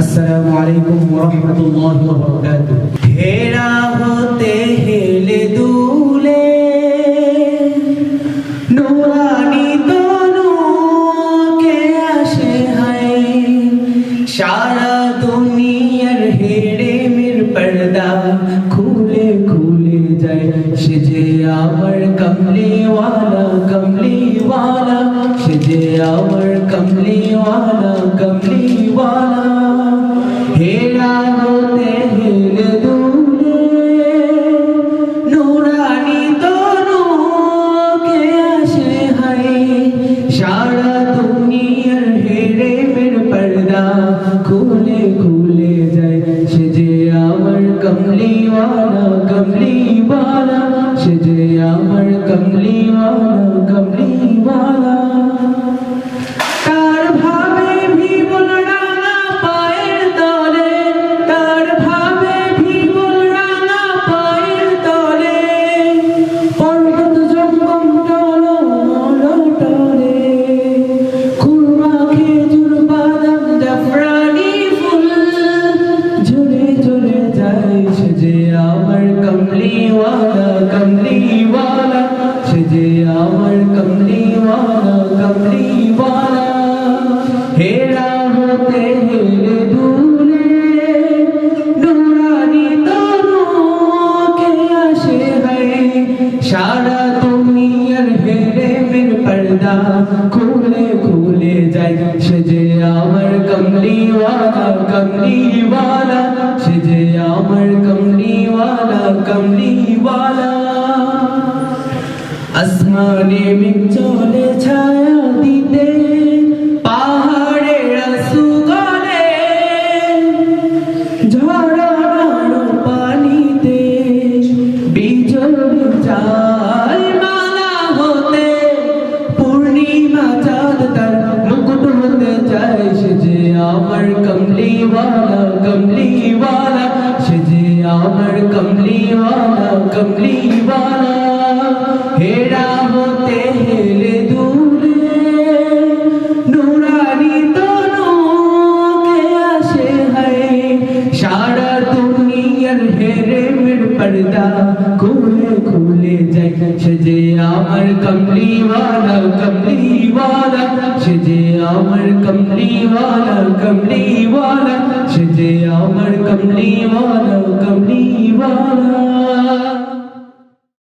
আসসালামু আলাইকুম ওয়া রাহমাতুল্লাহি ওয়া বারাকাতুহু হেরা হতে হেলে দুলে, নুরানি তনু কে আসে হায়। সারা দুনিয়ার হেড়ে মের পর্দা খুলে খুলে যায়। সে যে আমার কমলিওয়ালা কমলিওয়ালা। সে যে আমার কমলিওয়ালা কমলিওয়ালা। হেরা হতে হেলে দুলে। নুরানি তনু কে আসে হায়। সারা দুনিয়ার হেরে মের পর্দা খুলে খুলে যায়। সে যে আমার কমলিওয়ালা কমলিওয়ালা। সে যে আমার কমলিওয়ালা কমলিওয়ালা কমলিওয়ালা সে যে আমার কমলিওয়ালা কমলিওয়ালা হেরা হতে হেলে দুলে নুরানি তরু কে আসে হয় সারা দুনিয়ার হেরে মের পর্দা খুলে খুলে যায় সে যে আমার কমলিওয়ালা কমলিওয়ালা। সে যে আমার কমলিওয়ালা কমলিওয়ালা। আসমানে মেঘ চলে ছায়া দিতে পাহাড়ের সুগলে ঝড়ানো পানিতে, বিজল যায় আমার কমলিওয়ালা কমলিওয়ালা সে যে আমার কমলিওয়ালা কমলিওয়ালা হেরা হতে হেলে দূরে নুরানি তনু কে আসে হায় সারা দুনিয়ার হেরে মের পর্দা খুলে খুলে যায় সে যে আমার কমলিওয়ালা কমলিওয়ালা সে যে আমার কমলিওয়ালা কমলিওয়ালা সে যে আমার কমলিওয়ালা কমলিওয়ালা